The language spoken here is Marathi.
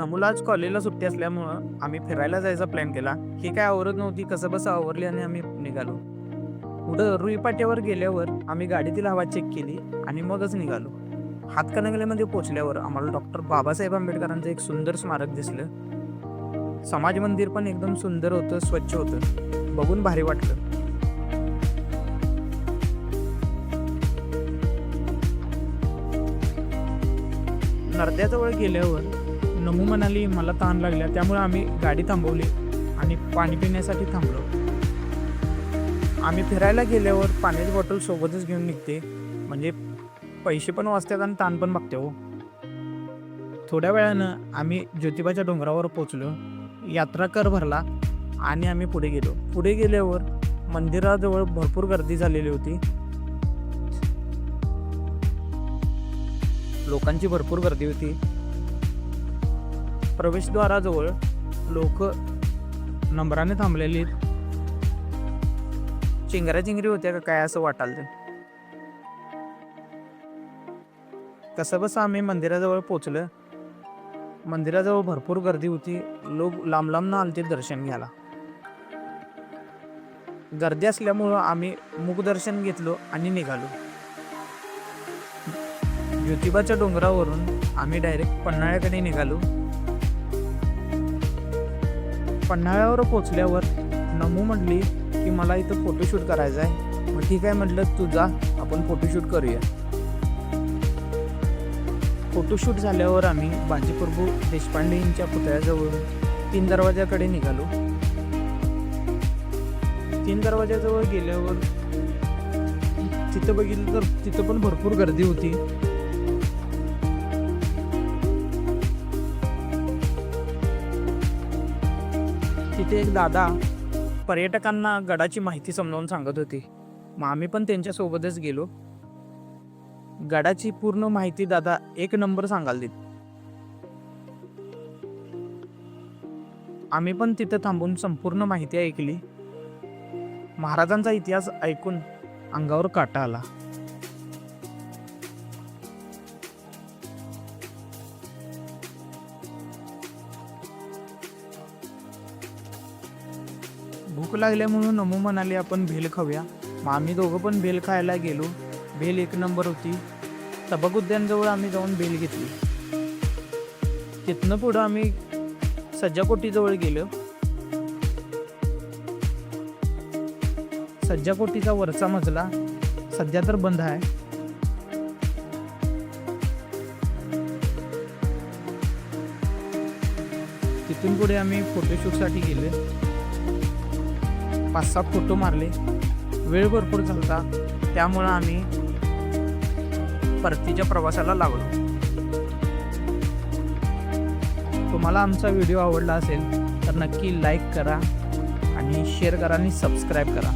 नमुला आज कॉलेजला सुट्टी असल्यामुळं आम्ही फिरायला जायचा प्लॅन केला. ही काय आवरत नव्हती कसं बसं आवरली आणि आम्ही निघालो. पुढं रुईपाट्यावर गेल्यावर आम्ही गाडीतील हवा चेक केली आणि मगच निघालो. हातकणंगलेमध्ये पोचल्यावर आम्हाला डॉक्टर बाबासाहेब आंबेडकरांचं एक सुंदर स्मारक दिसलं. समाज मंदिर पण एकदम सुंदर होतं स्वच्छ होतं. बघून भारी वाटलं. नरद्याजवळ गेल्यावर नमू म्हणाली मला तहान लागल्या त्यामुळे आम्ही गाडी थांबवली आणि पाणी पिण्यासाठी थांबलो. आम्ही फिरायला गेल्यावर पाण्याची बॉटल सोबतच घेऊन निघते. म्हणजे पैसे पण वाचतात आणि ताण पण बघते हो. थोड्या वेळानं आम्ही ज्योतिबाच्या डोंगरावर पोचलो यात्रा कर भरला आणि आम्ही पुढे गेलो. पुढे गेल्यावर मंदिराजवळ भरपूर गर्दी झालेली होती. लोकांची भरपूर गर्दी होती. प्रवेशद्वाराजवळ लोक नंबराने थांबलेली चिंगऱ्या चिंगरी होत्या का काय असं वाटाल ते कसं बसं आम्ही मंदिराजवळ पोचलं. मंदिराजवळ भरपूर गर्दी होती. लोक लांब लांब आलते दर्शन घ्यायला. गर्दी असल्यामुळं आम्ही मुखदर्शन घेतलो आणि निघालो. ज्योतिबाच्या डोंगरावरून आम्ही डायरेक्ट पन्हाळ्याकडे निघालो. पन्हाळ्यावर पोचल्यावर नमू म्हटली की मला इथं फोटोशूट करायचा आहे मग ठीक आहे म्हटलं तू जा आपण फोटोशूट करूया. फोटोशूट झाल्यावर आम्ही बाजीप्रभू देशपांडे यांच्या पुतळ्याजवळ तीन दरवाजाकडे निघालो. तीन दरवाजाजवळ गेल्यावर तिथं बघितलं तर तिथं पण भरपूर गर्दी होती. तिथे एक दादा पर्यटकांना गडाची माहिती समजावून सांगत होते. मग आम्ही पण त्यांच्यासोबतच गेलो. गडाची पूर्ण माहिती दादा एक नंबर सांगाल देत. आम्ही पण तिथं थांबून संपूर्ण माहिती ऐकली. महाराजांचा इतिहास ऐकून अंगावर काटा आला. भूक लागल्या म्हणून नमू म्हणाले आपण भेल खाऊया. मग आम्ही दोघं पण भेल खायला गेलो. भेल एक नंबर होती. तबक उद्यानजवळ आम्ही जाऊन भेल घेतली. तिथनं पुढं आम्ही सज्जाकोटीजवळ गेलो. सज्जाकोटीचा वरचा मजला सध्या तर बंद आहे. तिथून पुढे आम्ही फोटोशूटसाठी गेले. पाच सात फोटो मारले. वेळ भरपूर झाला त्यामुळं आम्ही परतीच्या प्रवासाला लागलो. तुम्हाला आमचा व्हिडिओ आवडला असेल तर नक्की लाईक करा आणि शेअर करा आणि सबस्क्राईब करा.